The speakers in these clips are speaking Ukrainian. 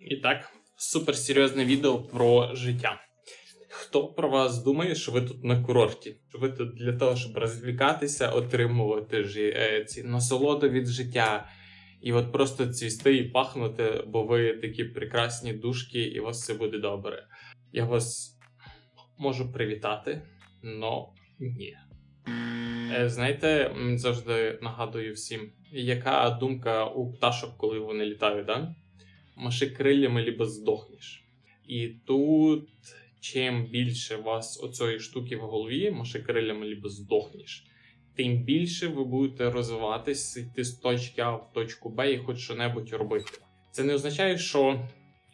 І так, суперсерйозне відео про життя. Хто про вас думає, що ви тут на курорті? Що ви тут для того, щоб розвлікатися, отримувати жи- е, ці насолоду від життя, і от просто цвісти і пахнути, бо ви такі прекрасні душки, і у вас все буде добре. Я вас можу привітати, но ні. Е, Знаєте, завжди нагадую всім, яка думка у пташок, коли вони літають, да? Маши крилями, либо здохнеш. І тут, чим більше вас оцієї штуки в голові, маши крилями, либо здохнеш, тим більше ви будете розвиватись, йти з точки А в точку Б і хоч що-небудь робити. Це не означає, що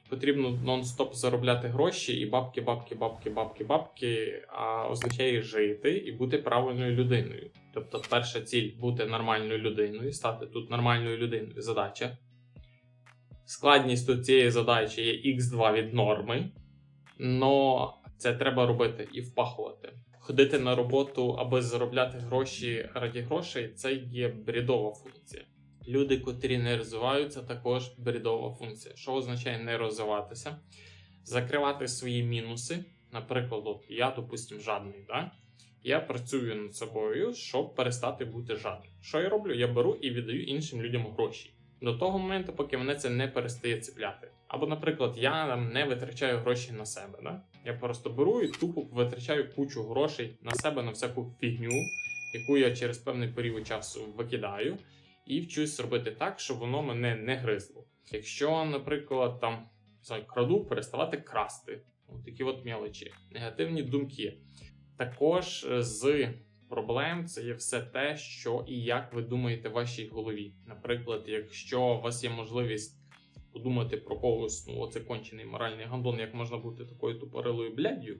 потрібно нон-стоп заробляти гроші і бабки, бабки, бабки, бабки, бабки, а означає жити і бути правильною людиною. Тобто, перша ціль бути нормальною людиною, стати тут нормальною людиною. Задача. Складність цієї задачі є x2 від норми, но це треба робити і впахувати. Ходити на роботу, аби заробляти гроші раді грошей, це є бредова функція. Люди, котрі не розвиваються, також бредова функція. Що означає не розвиватися? Закривати свої мінуси. Наприклад, от я, допустим, жадний. Да? Я працюю над собою, щоб перестати бути жадним. Що я роблю? Я беру і віддаю іншим людям гроші. До того моменту, поки мене це не перестає цепляти. Або, наприклад, я там не витрачаю гроші на себе. Да? Я просто беру і тупо витрачаю кучу грошей на себе на всяку фігню, яку я через певний період часу викидаю, і вчусь робити так, щоб воно мене не гризло. Якщо, наприклад, там знаю, краду, переставати красти, от такі от мелочі, негативні думки. Також е, з проблем це є все те, що і як ви думаєте в вашій голові. Наприклад, якщо у вас є можливість подумати про когось, ну оце кончений моральний гандон, як можна бути такою тупорилою бляддю,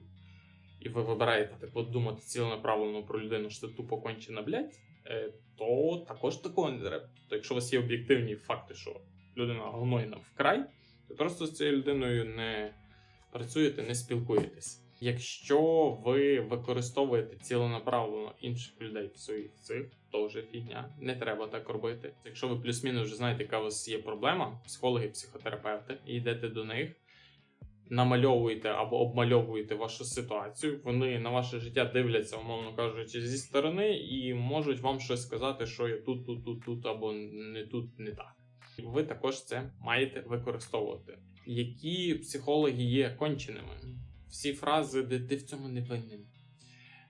і ви вибираєте так от думати ціленаправленно про людину, що це тупо кончена блядь, е, то також такого не треба. То якщо у вас є об'єктивні факти, що людина гнойна вкрай, то просто з цією людиною не працюєте, не спілкуєтесь. Якщо ви використовуєте ціленаправленно інших людей в своїх цих, то вже фігня. Не треба так робити. Якщо ви плюс-мінус вже знаєте, яка у вас є проблема, психологи, психотерапевти, і йдете до них, намальовуєте або обмальовуєте вашу ситуацію, вони на ваше життя дивляться, умовно кажучи, зі сторони, і можуть вам щось сказати, що я тут, тут, тут, тут, або не тут, не так. І ви також це маєте використовувати. Які психологи є конченими? Всі фрази, де ти в цьому не винен.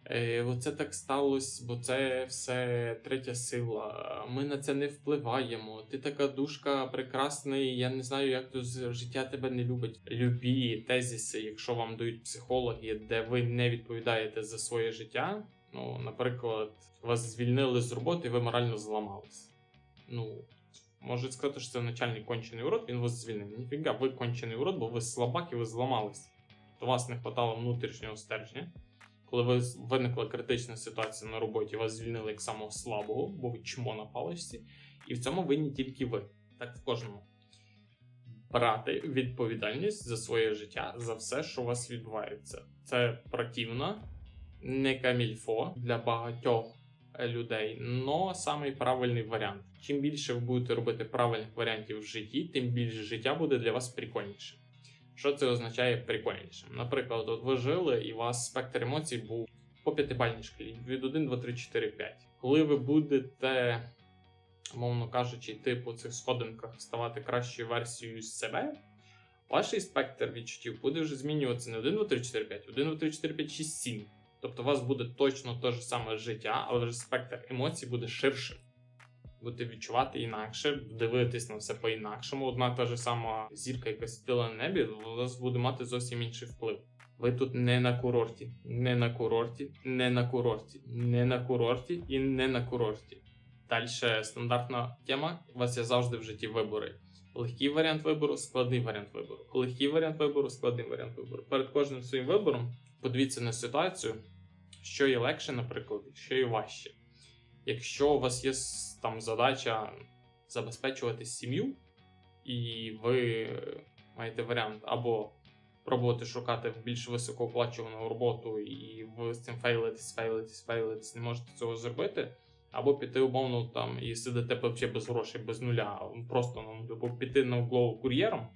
Е, Оце так сталося, бо це все третя сила. Ми на це не впливаємо. Ти така душка прекрасний. Я не знаю, як то життя тебе не любить. Любі тезіси, якщо вам дають психологи, де ви не відповідаєте за своє життя. Ну, наприклад, вас звільнили з роботи, і ви морально зламались. Ну, можуть сказати, що це начальник кончений урод, він вас звільнив. Ніфіга, ви кончений урод, бо ви слабак і ви зламались то вас не хватало внутрішнього стержня. Коли ви виникла критична ситуація на роботі, вас звільнили як самого слабого, бо ви чмо на паличці, і в цьому винні тільки ви. Так в кожному. Брати відповідальність за своє життя, за все, що у вас відбувається. Це противно, не камільфо для багатьох людей, але самий правильний варіант. Чим більше ви будете робити правильних варіантів в житті, тим більше життя буде для вас прикольніше. Що це означає прикольніше? Наприклад, от ви жили, і у вас спектр емоцій був по п'ятибальній шкалі від 1, 2, 3, 4, 5. Коли ви будете, мовно кажучи, йти по цих сходинках ставати кращою версією себе, ваш спектр відчуттів буде вже змінюватися не 1, 2, 3, 4, 5, 1, 2, 3, 4, 5, 6, 7. Тобто у вас буде точно те ж саме життя, але вже спектр емоцій буде ширшим будете відчувати інакше, дивитись на все по-інакшому. Одна та ж сама зірка, яка світила на небі, у вас буде мати зовсім інший вплив. Ви тут не на курорті, не на курорті, не на курорті, не на курорті і не на курорті. Далі стандартна тема. У вас є завжди в житті вибори. Легкий варіант вибору, складний варіант вибору. Легкий варіант вибору, складний варіант вибору. Перед кожним своїм вибором подивіться на ситуацію, що є легше, наприклад, що є важче. Якщо у вас є там задача забезпечувати сім'ю, і ви маєте варіант або пробувати шукати більш високооплачувану роботу, і ви з цим фейлитесь, фейлитесь, фейлитесь, не можете цього зробити, або піти умовно там і сидите взагалі без грошей, без нуля, просто ну, типу, піти на углову кур'єром,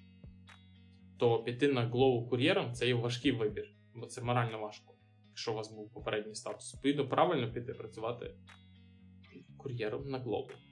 то піти на Glovo кур'єром це є важкий вибір, бо це морально важко, якщо у вас був попередній статус. Відповідно, правильно піти працювати кур'єром на Glovo.